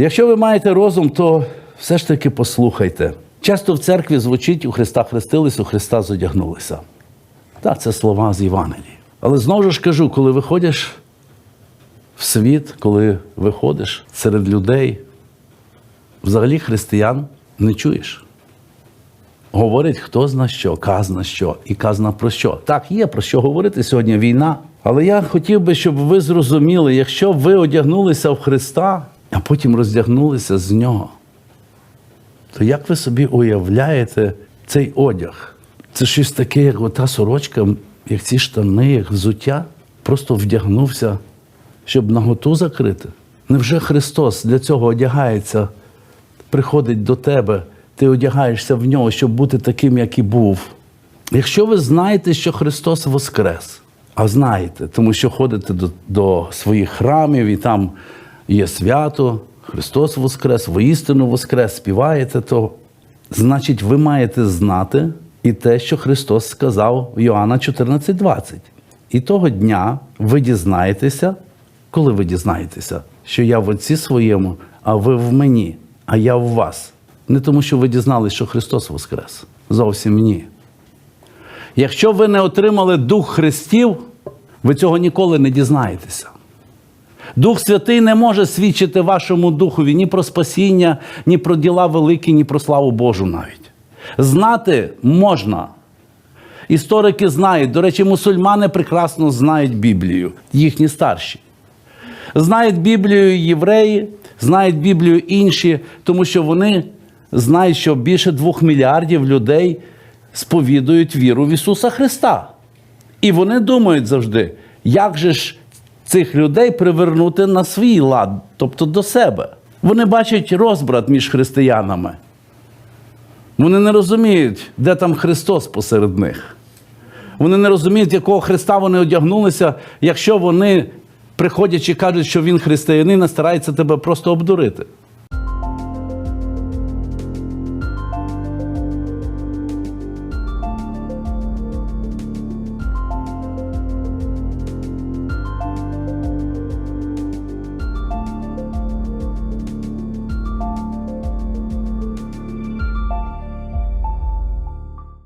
Якщо ви маєте розум, то все ж таки послухайте. Часто в церкві звучить у Христа хрестились, у Христа зодягнулися. Так, це слова з Євангелії. Але знову ж кажу, коли виходиш в світ, коли виходиш серед людей, взагалі християн не чуєш. Говорить, хто зна що, казна що і казна про що. Так, є про що говорити сьогодні війна. Але я хотів би, щоб ви зрозуміли, якщо ви одягнулися в Христа, а потім роздягнулися з нього, то як ви собі уявляєте цей одяг? Це щось таке, як ота сорочка, як ці штани, як взуття, просто вдягнувся, щоб наготу закрити. Невже Христос для цього одягається, приходить до тебе, ти одягаєшся в нього, щоб бути таким, як і був? Якщо ви знаєте, що Христос воскрес, а знаєте, тому що ходите до, до своїх храмів і там є свято, Христос Воскрес, воістину Воскрес, співаєте, то значить, ви маєте знати і те, що Христос сказав в Йоанна 14,20. І того дня ви дізнаєтеся, коли ви дізнаєтеся, що я в Отці своєму, а ви в мені, а я в вас. Не тому, що ви дізналися, що Христос Воскрес. Зовсім ні. Якщо ви не отримали Дух Христів, ви цього ніколи не дізнаєтеся. Дух Святий не може свідчити вашому духові ні про спасіння, ні про діла великі, ні про славу Божу навіть. Знати можна. Історики знають, до речі, мусульмани прекрасно знають Біблію, їхні старші. Знають Біблію євреї, знають Біблію інші, тому що вони знають, що більше двох мільярдів людей сповідують віру в Ісуса Христа. І вони думають завжди, як же ж цих людей привернути на свій лад, тобто до себе. Вони бачать розбрат між християнами. Вони не розуміють, де там Христос посеред них. Вони не розуміють, якого Христа вони одягнулися, якщо вони, приходячи, кажуть, що Він християнин, стараються тебе просто обдурити.